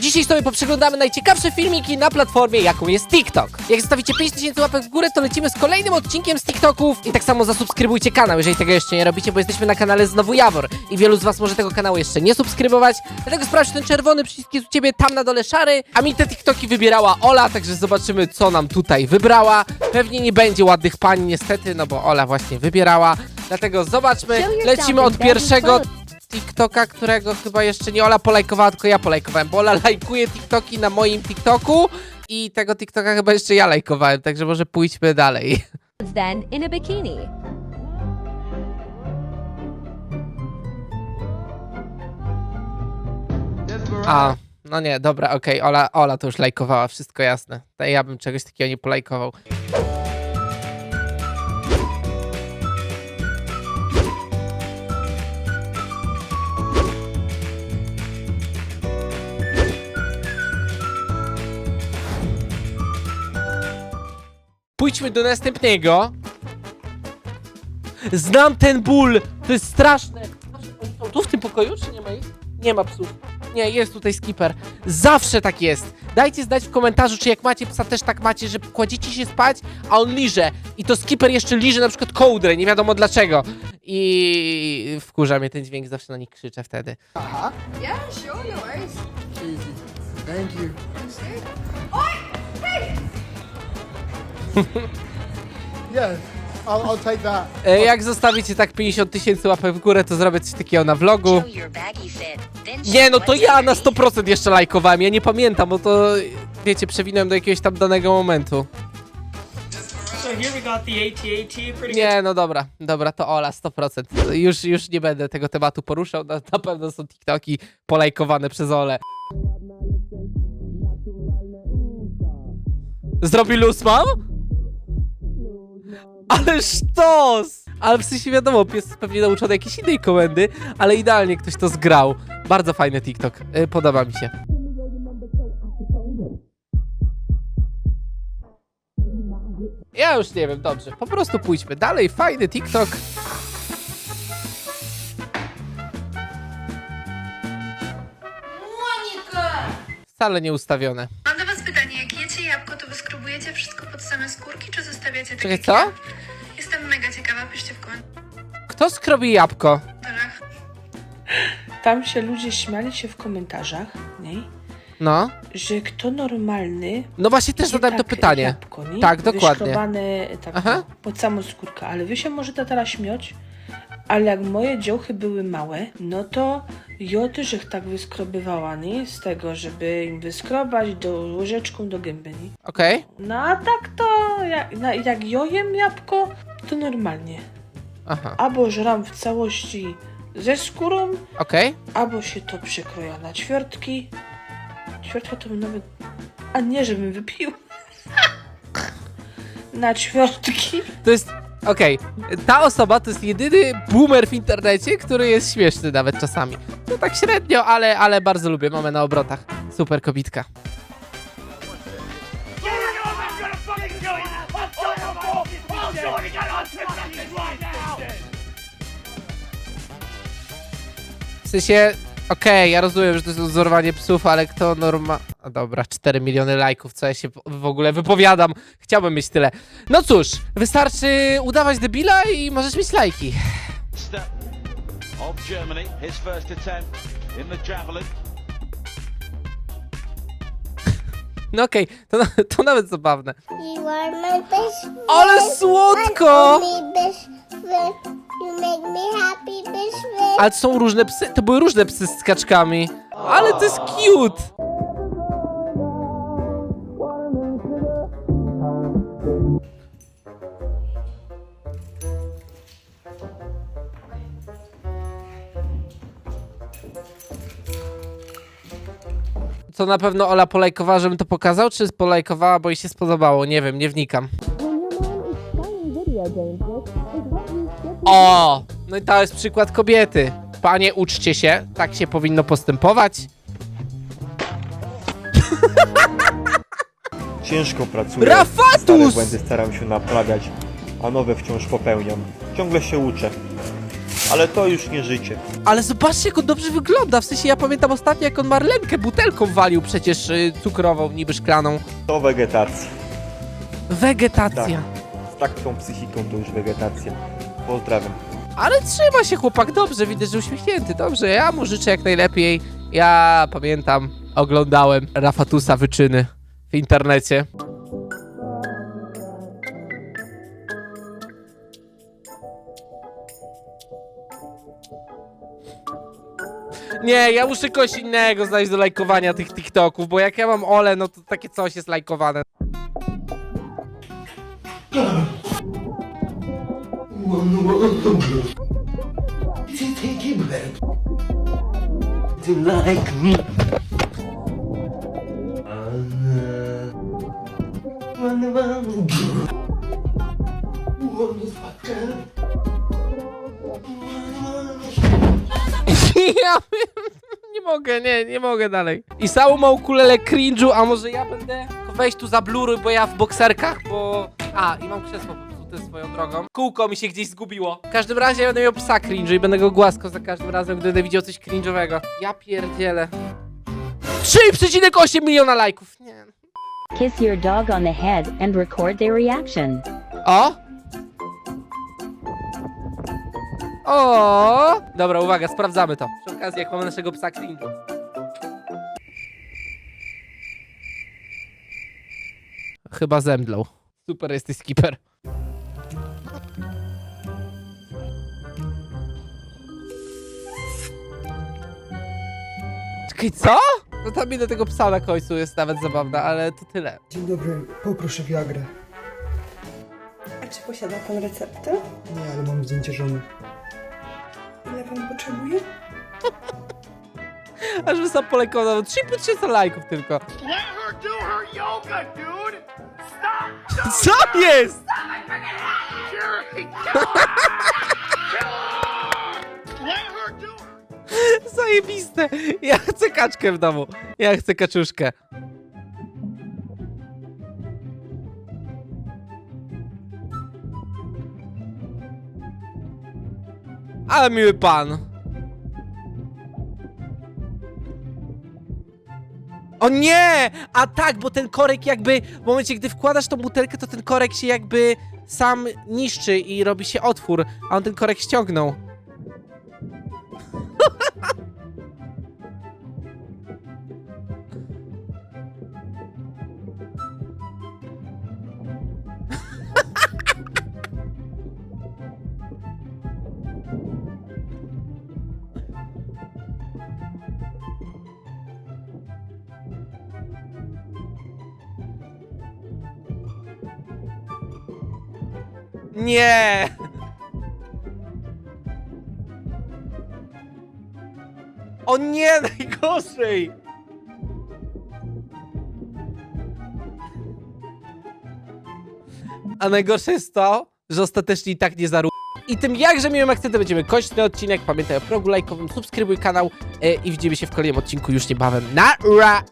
Dzisiaj sobie poprzeglądamy najciekawsze filmiki na platformie, jaką jest TikTok. Jak zostawicie 5000 łapek w górę, to lecimy z kolejnym odcinkiem z TikToków. I tak samo zasubskrybujcie kanał, jeżeli tego jeszcze nie robicie, bo jesteśmy na kanale Znowu Jawor. I wielu z was może tego kanału jeszcze nie subskrybować, dlatego sprawdź ten czerwony przycisk jest u ciebie tam na dole szary, a mi te TikToki wybierała Ola, także zobaczymy co nam tutaj wybrała. Pewnie nie będzie ładnych pań niestety, no bo Ola właśnie wybierała, dlatego zobaczmy, lecimy od pierwszego TikToka, którego chyba jeszcze nie Ola polajkowała, tylko ja polajkowałem, bo Ola lajkuje TikToki na moim TikToku i tego TikToka chyba jeszcze ja lajkowałem, także może pójdźmy dalej. then in a bikini. A, no nie, dobra, okej, Ola, Ola to już lajkowała, wszystko jasne. To ja bym czegoś takiego nie polajkował. Pójdźmy do następnego. Znam ten ból, to jest straszne. Oni są tu w tym pokoju, czy nie ma ich? Nie ma psów. Nie, jest tutaj skipper. Zawsze tak jest. Dajcie znać w komentarzu, czy jak macie psa, też tak macie, że kładziecie się spać, a on liże. I to skipper jeszcze liże na przykład kołdrę, nie wiadomo dlaczego. I wkurza mnie ten dźwięk, zawsze na nich krzyczę wtedy. Yeah, sure, no worries. Easy. Thank you. Oi! Hey! Yes, I'll, I'll take that. E, jak zostawicie tak 50 tysięcy łapek w górę, to zrobię coś takiego na vlogu. Nie, no to ja na underneath. 100% jeszcze lajkowałem, ja nie pamiętam, bo to, wiecie, przewinąłem do jakiegoś tam danego momentu. So here we got the AT-AT, pretty Nie, no dobra, dobra, to Ola, 100%. Już, już nie będę tego tematu poruszał, na, na pewno są TikToki polajkowane przez Olę. Zrobi luz mam? Ale sztos! Ale w sensie wiadomo, pies jest pewnie nauczony jakiejś innej komendy, ale idealnie ktoś to zgrał. Bardzo fajny TikTok, y, podoba mi się. Ja już nie wiem, dobrze. Po prostu pójdźmy dalej. Fajny TikTok. Wcale nie ustawione. Mam do was pytanie, jak jecie jabłko, to wyskrobujecie wszystko pod same skórki, czy zostawiacie takie Czekaj, co? Kto skrobi jabłko? Tam się ludzie śmiali się w komentarzach, nie? No. Że kto normalny. No właśnie też je zadałem to tak pytanie. Jabłko, nie? Tak, dokładnie. Wyszkrobane tak Aha. pod samą skórkę. Ale wy się możecie teraz śmiać, ale jak moje dziołchy były małe, no to ja też ich tak wyskrobywała, nie? Z tego, żeby im wyskrobać do łyżeczką do gęby, nie? Okej. No a tak to, jak, na, jak ja jem jabłko, to normalnie. Aha. Albo żram w całości ze skórą, Okej. albo się to przekroja na ćwiartki. Ćwiartka to bym nawet... A nie, żebym wypił. na ćwiartki. To jest... Okej. Ta osoba to jest jedyny boomer w internecie, który jest śmieszny nawet czasami. No tak średnio, ale, ale bardzo lubię. Mamy na obrotach. Super kobitka. W sensie, okej, ja rozumiem, że to jest wzorowanie psów, ale kto norma... A dobra, 4 miliony lajków, co ja się w- w ogóle wypowiadam. Chciałbym mieć tyle. No cóż, wystarczy udawać debila i możesz mieć lajki. Step of Germany, his first attempt in the javelin. No okej, to, na- to nawet zabawne. You are my best friend. Ale słodko! My only best friend. You make me happy, best friend. Ale to są różne psy, to były różne psy z skaczkami. Ale to jest cute! To na pewno Ola polajkowała, żebym to pokazał, czy polajkowała, bo jej się spodobało? Nie wiem, nie wnikam. O! No i to jest przykład kobiety. Panie, uczcie się, tak się powinno postępować. Ciężko pracuję. Rafatus! Stare błędy staram się naprawiać, a nowe wciąż popełniam. Ciągle się uczę. Ale to już nie życie. Ale zobaczcie, jak on dobrze wygląda. W sensie, ja pamiętam ostatnio, jak on marlenkę butelką walił przecież y, cukrową, niby szklaną. To wegetacja. Wegetacja. Z taką psychiką to już wegetacja. Pozdrawiam. Ale trzyma się chłopak dobrze, widać, że uśmiechnięty. Dobrze, ja mu życzę jak najlepiej. Ja pamiętam, oglądałem Rafatusa wyczyny w internecie. Nie, ja muszę kogoś innego znaleźć do lajkowania tych TikToków, bo jak ja mam Ole, no to takie coś jest lajkowane. Ja nie mogę, nie, nie mogę dalej. I Saul ma ukulele cringe'u, a może ja będę wejść tu za blury, bo ja w bokserkach, bo... A, i mam krzesło popsute swoją drogą. Kółko mi się gdzieś zgubiło. W każdym razie ja będę miał psa cringe'u i będę go głaskał za każdym razem, gdy będę widział coś cringe'owego. Ja pierdzielę. 3,8 miliona lajków. Nie. Kiss your dog on the head and record their reaction. O! O! Dobra, uwaga, sprawdzamy to. Przy okazji, jak mamy naszego psa cringe'u. Chyba zemdlał. Super jesteś skipper. Czekaj, co? No ta mina tego psa na końcu jest nawet zabawna, ale to tyle. Dzień dobry, poproszę Viagrę. A czy posiada pan receptę? Nie, ale mam zdjęcie żony. Ile pan potrzebuje? Aż by sam polekał 3,5 tysiąca lajków tylko. Co jest? Zajebiste. Ja chcę kaczkę w domu. Ja chcę kaczuszkę. Ale miły pan. O nie! A tak, bo ten korek jakby w momencie, gdy wkładasz tą butelkę, to ten korek się jakby sam niszczy i robi się otwór, a on ten korek ściągnął. Nie! O nie, najgorzej! A najgorsze jest to, że ostatecznie i tak nie zaru... I tym jakże miłym akcentem będziemy kończyć ten odcinek. Pamiętaj o progu lajkowym, subskrybuj kanał e, i widzimy się w kolejnym odcinku już niebawem. Na ra!